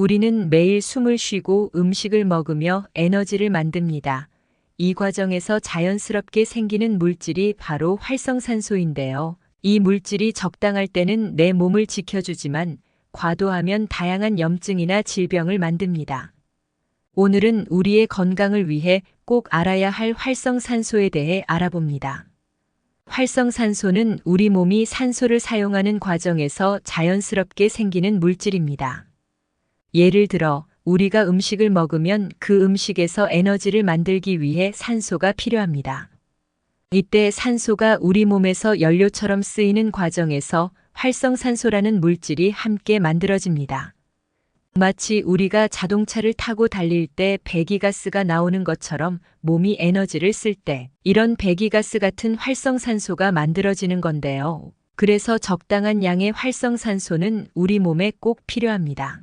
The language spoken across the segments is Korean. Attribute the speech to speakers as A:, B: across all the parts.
A: 우리는 매일 숨을 쉬고 음식을 먹으며 에너지를 만듭니다. 이 과정에서 자연스럽게 생기는 물질이 바로 활성산소인데요. 이 물질이 적당할 때는 내 몸을 지켜주지만 과도하면 다양한 염증이나 질병을 만듭니다. 오늘은 우리의 건강을 위해 꼭 알아야 할 활성산소에 대해 알아봅니다. 활성산소는 우리 몸이 산소를 사용하는 과정에서 자연스럽게 생기는 물질입니다. 예를 들어 우리가 음식을 먹으면 그 음식에서 에너지를 만들기 위해 산소가 필요합니다. 이때 산소가 우리 몸에서 연료처럼 쓰이는 과정에서 활성산소라는 물질이 함께 만들어집니다. 마치 우리가 자동차를 타고 달릴 때 배기가스가 나오는 것처럼 몸이 에너지를 쓸 때 이런 배기가스 같은 활성산소가 만들어지는 건데요. 그래서 적당한 양의 활성산소는 우리 몸에 꼭 필요합니다.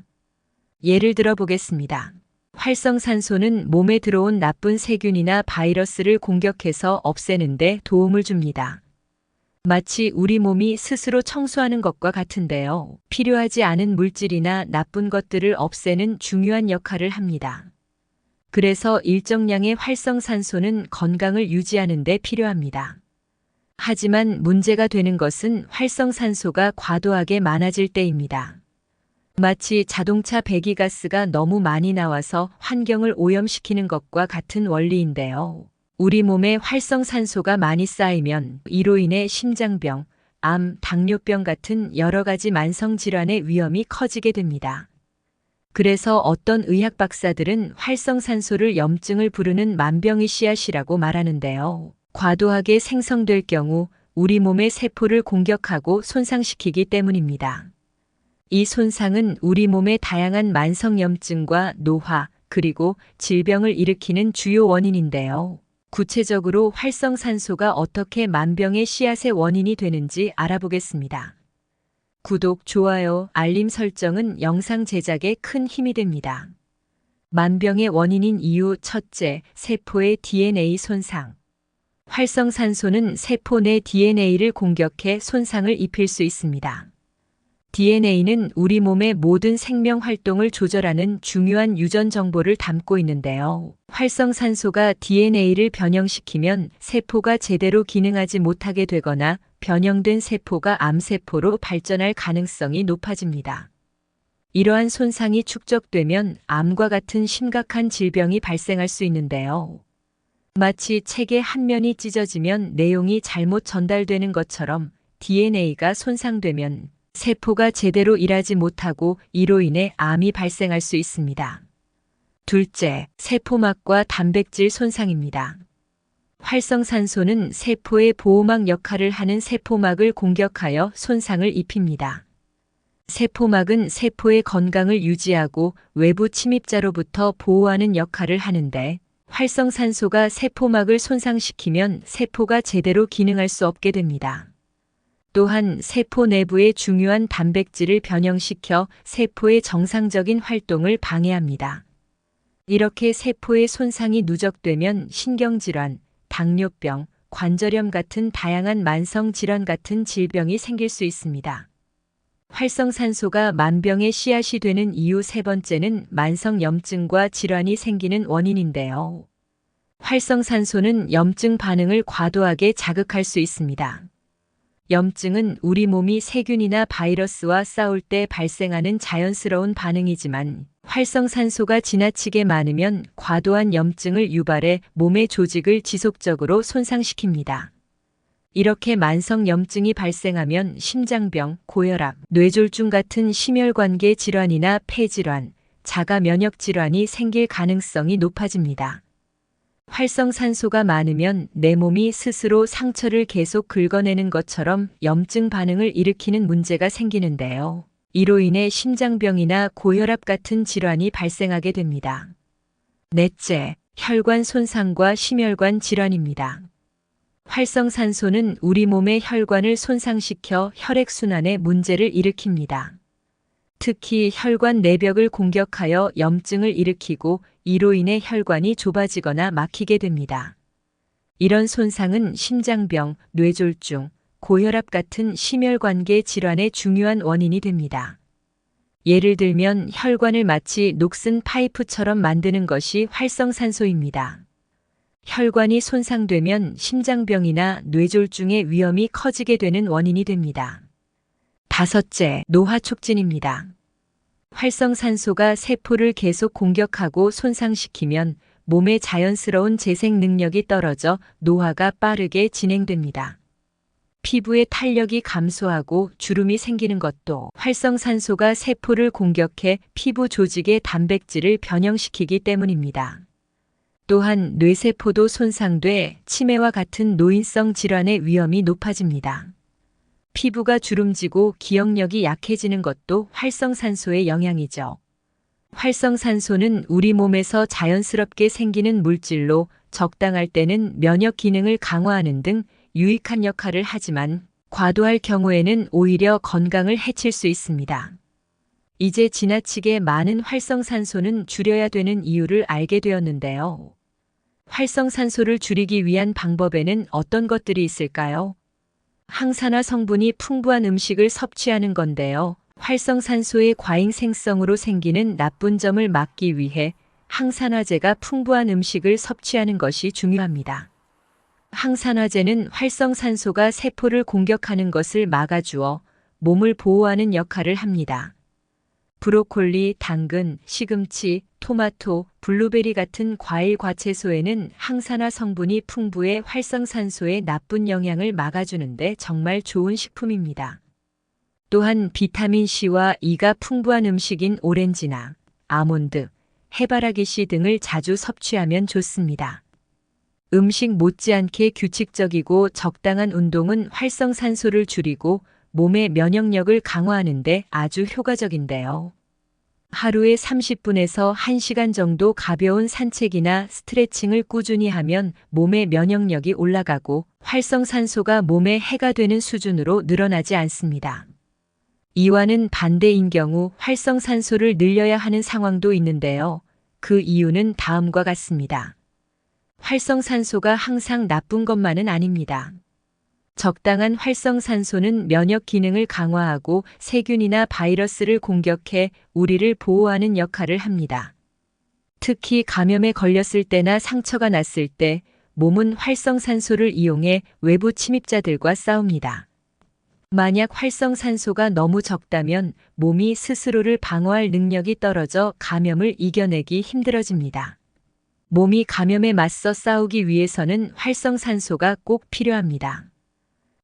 A: 예를 들어 보겠습니다. 활성산소는 몸에 들어온 나쁜 세균이나 바이러스를 공격해서 없애는데 도움을 줍니다. 마치 우리 몸이 스스로 청소하는 것과 같은데요. 필요하지 않은 물질이나 나쁜 것들을 없애는 중요한 역할을 합니다. 그래서 일정량의 활성산소는 건강을 유지하는 데 필요합니다. 하지만 문제가 되는 것은 활성산소가 과도하게 많아질 때입니다. 마치 자동차 배기가스가 너무 많이 나와서 환경을 오염시키는 것과 같은 원리인데요. 우리 몸에 활성산소가 많이 쌓이면 이로 인해 심장병, 암, 당뇨병 같은 여러 가지 만성질환의 위험이 커지게 됩니다. 그래서 어떤 의학 박사들은 활성산소를 염증을 부르는 만병의 씨앗이라고 말하는데요. 과도하게 생성될 경우 우리 몸의 세포를 공격하고 손상시키기 때문입니다. 이 손상은 우리 몸의 다양한 만성염증과 노화, 그리고 질병을 일으키는 주요 원인인데요. 구체적으로 활성산소가 어떻게 만병의 씨앗의 원인이 되는지 알아보겠습니다. 구독, 좋아요, 알림 설정은 영상 제작에 큰 힘이 됩니다. 만병의 원인인 이유 첫째, 세포의 DNA 손상. 활성산소는 세포 내 DNA를 공격해 손상을 입힐 수 있습니다. DNA는 우리 몸의 모든 생명 활동을 조절하는 중요한 유전 정보를 담고 있는데요. 활성산소가 DNA를 변형시키면 세포가 제대로 기능하지 못하게 되거나 변형된 세포가 암세포로 발전할 가능성이 높아집니다. 이러한 손상이 축적되면 암과 같은 심각한 질병이 발생할 수 있는데요. 마치 책의 한 면이 찢어지면 내용이 잘못 전달되는 것처럼 DNA가 손상되면 세포가 제대로 일하지 못하고 이로 인해 암이 발생할 수 있습니다. 둘째, 세포막과 단백질 손상입니다. 활성산소는 세포의 보호막 역할을 하는 세포막을 공격하여 손상을 입힙니다. 세포막은 세포의 건강을 유지하고 외부 침입자로부터 보호하는 역할을 하는데 활성산소가 세포막을 손상시키면 세포가 제대로 기능할 수 없게 됩니다. 또한 세포 내부의 중요한 단백질을 변형시켜 세포의 정상적인 활동을 방해합니다. 이렇게 세포의 손상이 누적되면 신경질환, 당뇨병, 관절염 같은 다양한 만성 질환 같은 질병이 생길 수 있습니다. 활성산소가 만병의 씨앗이 되는 이유 세 번째는 만성 염증과 질환이 생기는 원인인데요. 활성산소는 염증 반응을 과도하게 자극할 수 있습니다. 염증은 우리 몸이 세균이나 바이러스와 싸울 때 발생하는 자연스러운 반응이지만 활성산소가 지나치게 많으면 과도한 염증을 유발해 몸의 조직을 지속적으로 손상시킵니다. 이렇게 만성 염증이 발생하면 심장병, 고혈압, 뇌졸중 같은 심혈관계 질환이나 폐질환, 자가 면역 질환이 생길 가능성이 높아집니다. 활성산소가 많으면 내 몸이 스스로 상처를 계속 긁어내는 것처럼 염증 반응을 일으키는 문제가 생기는데요. 이로 인해 심장병이나 고혈압 같은 질환이 발생하게 됩니다. 넷째, 혈관 손상과 심혈관 질환입니다. 활성산소는 우리 몸의 혈관을 손상시켜 혈액순환에 문제를 일으킵니다. 특히 혈관 내벽을 공격하여 염증을 일으키고 이로 인해 혈관이 좁아지거나 막히게 됩니다. 이런 손상은 심장병, 뇌졸중, 고혈압 같은 심혈관계 질환의 중요한 원인이 됩니다. 예를 들면 혈관을 마치 녹슨 파이프처럼 만드는 것이 활성산소입니다. 혈관이 손상되면 심장병이나 뇌졸중의 위험이 커지게 되는 원인이 됩니다. 다섯째, 노화 촉진입니다. 활성산소가 세포를 계속 공격하고 손상시키면 몸의 자연스러운 재생 능력이 떨어져 노화가 빠르게 진행됩니다. 피부의 탄력이 감소하고 주름이 생기는 것도 활성산소가 세포를 공격해 피부 조직의 단백질을 변형시키기 때문입니다. 또한 뇌세포도 손상돼 치매와 같은 노인성 질환의 위험이 높아집니다. 피부가 주름지고 기억력이 약해지는 것도 활성산소의 영향이죠. 활성산소는 우리 몸에서 자연스럽게 생기는 물질로 적당할 때는 면역 기능을 강화하는 등 유익한 역할을 하지만 과도할 경우에는 오히려 건강을 해칠 수 있습니다. 이제 지나치게 많은 활성산소는 줄여야 되는 이유를 알게 되었는데요. 활성산소를 줄이기 위한 방법에는 어떤 것들이 있을까요? 항산화 성분이 풍부한 음식을 섭취하는 건데요. 활성산소의 과잉 생성으로 생기는 나쁜 점을 막기 위해 항산화제가 풍부한 음식을 섭취하는 것이 중요합니다. 항산화제는 활성산소가 세포를 공격하는 것을 막아주어 몸을 보호하는 역할을 합니다. 브로콜리, 당근, 시금치, 토마토, 블루베리 같은 과일 과채소에는 항산화 성분이 풍부해 활성산소의 나쁜 영향을 막아주는데 정말 좋은 식품입니다. 또한 비타민C와 E가 풍부한 음식인 오렌지나 아몬드, 해바라기씨 등을 자주 섭취하면 좋습니다. 음식 못지않게 규칙적이고 적당한 운동은 활성산소를 줄이고 몸의 면역력을 강화하는데 아주 효과적인데요. 하루에 30분에서 1시간 정도 가벼운 산책이나 스트레칭을 꾸준히 하면 몸의 면역력이 올라가고 활성산소가 몸에 해가 되는 수준으로 늘어나지 않습니다. 이와는 반대인 경우 활성산소를 늘려야 하는 상황도 있는데요. 그 이유는 다음과 같습니다. 활성산소가 항상 나쁜 것만은 아닙니다. 적당한 활성산소는 면역 기능을 강화하고 세균이나 바이러스를 공격해 우리를 보호하는 역할을 합니다. 특히 감염에 걸렸을 때나 상처가 났을 때 몸은 활성산소를 이용해 외부 침입자들과 싸웁니다. 만약 활성산소가 너무 적다면 몸이 스스로를 방어할 능력이 떨어져 감염을 이겨내기 힘들어집니다. 몸이 감염에 맞서 싸우기 위해서는 활성산소가 꼭 필요합니다.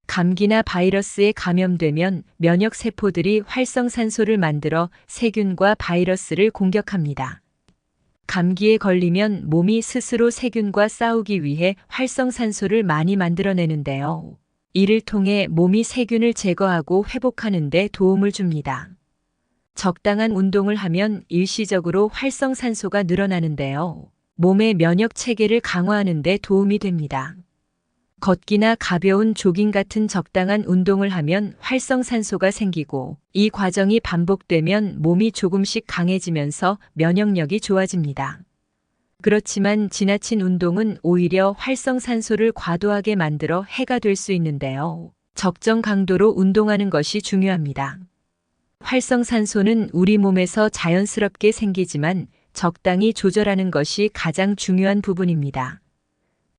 A: 감기나 바이러스에 감염되면 면역 세포들이 활성산소를 만들어 세균과 바이러스를 공격합니다. 감기에 걸리면 몸이 스스로 세균과 싸우기 위해 활성산소를 많이 만들어내는데요. 이를 통해 몸이 세균을 제거하고 회복하는 데 도움을 줍니다. 적당한 운동을 하면 일시적으로 활성산소가 늘어나는데요. 몸의 면역 체계를 강화하는 데 도움이 됩니다. 걷기나 가벼운 조깅 같은 적당한 운동을 하면 활성산소가 생기고 이 과정이 반복되면 몸이 조금씩 강해지면서 면역력이 좋아집니다. 그렇지만 지나친 운동은 오히려 활성산소를 과도하게 만들어 해가 될 수 있는데요. 적정 강도로 운동하는 것이 중요합니다. 활성산소는 우리 몸에서 자연스럽게 생기지만 적당히 조절하는 것이 가장 중요한 부분입니다.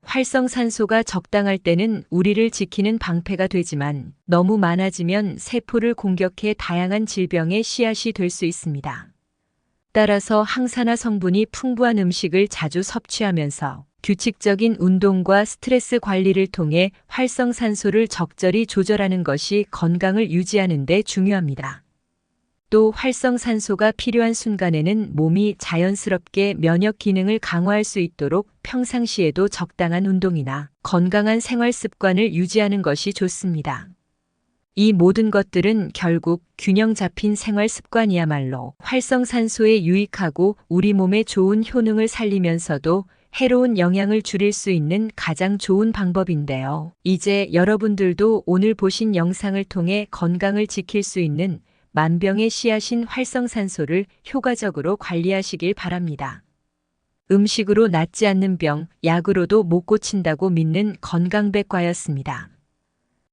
A: 활성산소가 적당할 때는 우리를 지키는 방패가 되지만 너무 많아지면 세포를 공격해 다양한 질병의 씨앗이 될 수 있습니다. 따라서 항산화 성분이 풍부한 음식을 자주 섭취하면서 규칙적인 운동과 스트레스 관리를 통해 활성산소를 적절히 조절하는 것이 건강을 유지하는 데 중요합니다. 또 활성산소가 필요한 순간에는 몸이 자연스럽게 면역 기능을 강화할 수 있도록 평상시에도 적당한 운동이나 건강한 생활 습관을 유지하는 것이 좋습니다. 이 모든 것들은 결국 균형 잡힌 생활 습관이야말로 활성산소에 유익하고 우리 몸에 좋은 효능을 살리면서도 해로운 영향을 줄일 수 있는 가장 좋은 방법인데요. 이제 여러분들도 오늘 보신 영상을 통해 건강을 지킬 수 있는 만병의 씨앗인 활성산소를 효과적으로 관리하시길 바랍니다. 음식으로 낫지 않는 병, 약으로도 못 고친다고 믿는 건강백과였습니다.